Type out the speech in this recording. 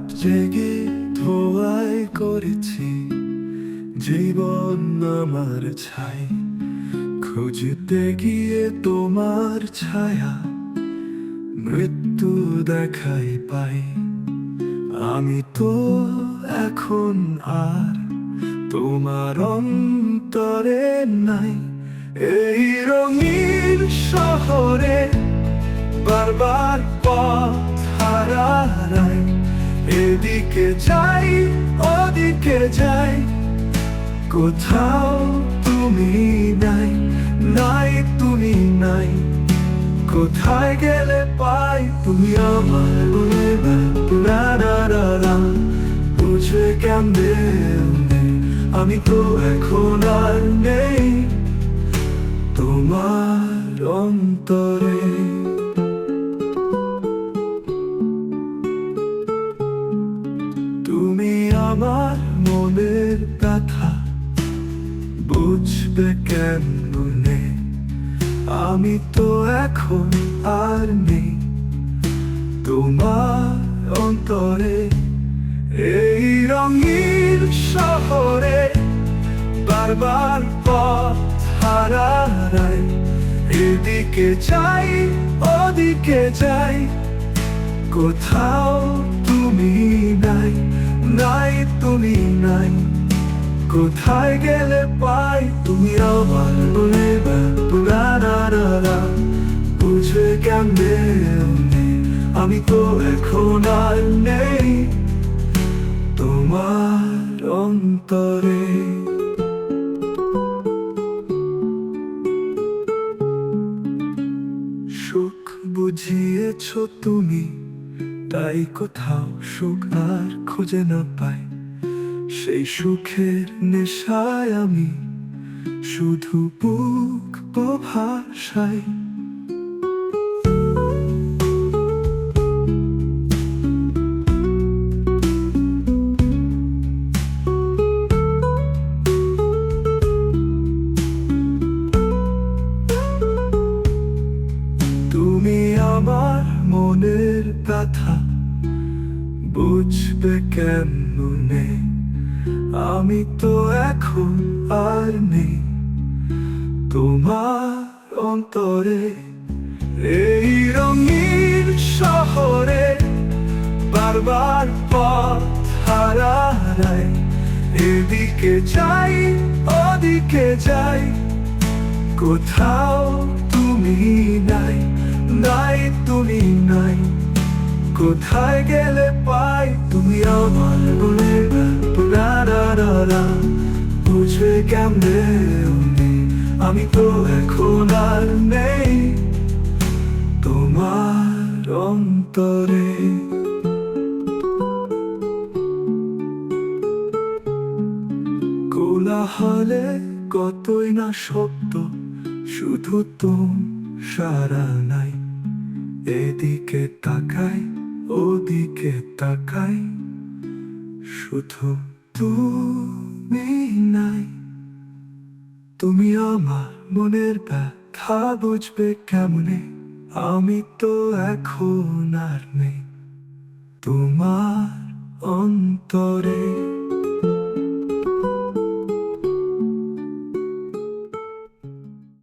রাত জেগে ধোয়ায় করেছি জীবন আমার ছাই। খুঁজতে গিয়ে তোমার ছায়া মৃত্যু দেখাই পাই। আমি তো এখন আর তোমার অন্তরে নাই। এই রঙিন এদিকে যাই, ওদিকে যাই। কোথাও তুমি নাই নাই তুমি নাই। কোথায় গেলে পাই তুমি আমার না। বুঝবে কেমনে? আমি তো এখন আর নেই তোমার অন্তরে। তুমি আমার মনের ব্যথা বুঝবে কেন কেমনে আমি তো এখন আর নেই তোমার অন্তরে। এই রঙিন শহরে বারবার পথ হারায়। এদিকে চাই, ওদিকে চাই। কোথাও তুমি নাই কোথায় গেলে পাই? তুমি আমার বলে বুঝবে কেমনে আমি তো এখন আর নেই তোমার অন্তরে। সুখ বুঝিয়েছ তুমি, তাই কোথাও সুখ আর খুঁজে না পাই। সেই সুখের নেশায় আমি শুধু বুক ভাষায় তুমি আমার মনের ব্যথা বুঝবে কেমনে? আমি তো এখন আর নেই। তোমার অন্তরে, এই রঙিন শহরে বারবার পথ হারাই এদিকে যাই, ওদিকে যাই। কোথাও তুমি নাই নাই তুমি নাই। কোথায় গেলে পাই তুমি কেমনে আমি তো এখন আর নেই তোমার অন্তরে। কোলাহলে কতই না শব্দ, শুধু তোম সারা নাই। এদিকে তাকাই, ওদিকে তাকাই, শুধু তুমি নাই। তুমি আমার মনের ব্যথা বুঝবে কেমনে? আমি তো এখন আর নেই। তোমার অন্তরে